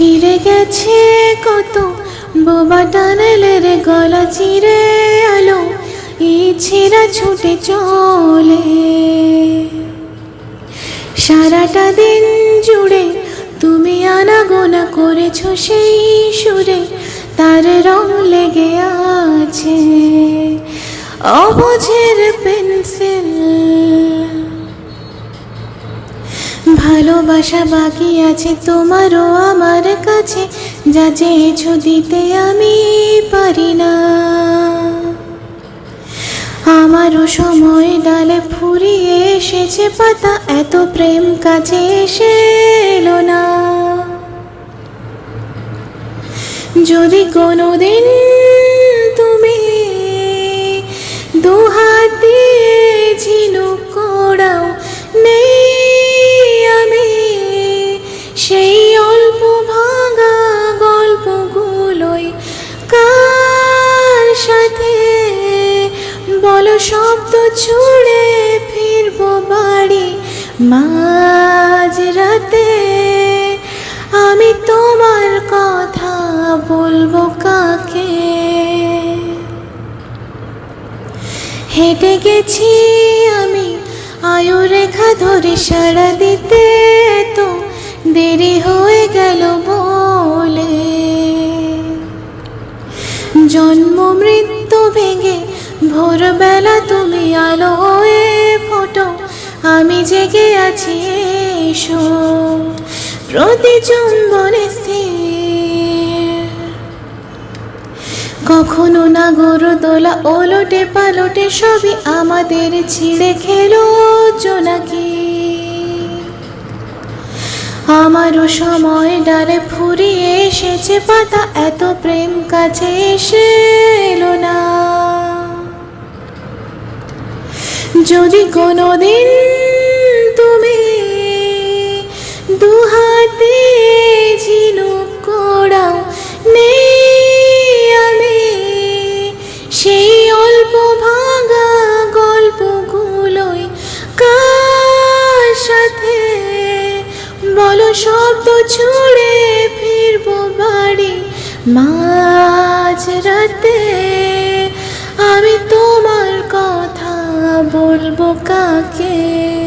ফিরে গেছে কত। বোবা টানেলের গলা চিরে আলো ইচ্ছেরা ছুটে চলে। সারাটা দিন জুড়ে তুমি আনাগোনা করেছ সেই সুরে, তার রং লেগে আছে অবুঝের পেন্সিল। ভালোবাসা বাকি আছে তোমারও কাছে যা চেয়েছো দিতে আমি পারি না। আমারও সময় ডালে ফুরিয়ে এসেছে, পাতা এত প্রেম কাছে এসে এলো না। যদি কোনোদিন শব্দ ছুড়ে ফিরবো বাড়ি মাঝ রাতে। আমি তোমার কথা বলব কাকে? হেঁটে গেছি আমি আয়ু রেখা ধরে সাড়া দিতে, তো দেরি হয়ে গেল বলে। জন্ম মৃত্যু ভেঙে ভোরবেলা তুমি আলো হয়ে ফোটো, আমি জেগে আছি, এসো। প্রতি চুম্বনে স্থির কখনো না গরু দোলা, ওলটে পালটে সবই আমাদের ছিঁড়ে খেলো জোনাকি। আমারও সময় ডালে ফুরিয়ে এসেছে, পাতা এত প্রেম কাছে এসে এলো না। যদি কোনোদিন তুমি দুহাতে ঝিনুক কোড়াও নেই আমি, সেই অল্প ভাঙা গল্পগুলোই কার সাথে? বলো, শব্দ ছুড়ে ফিরবো বাড়ি মাঝ রাতে বলব কাকে?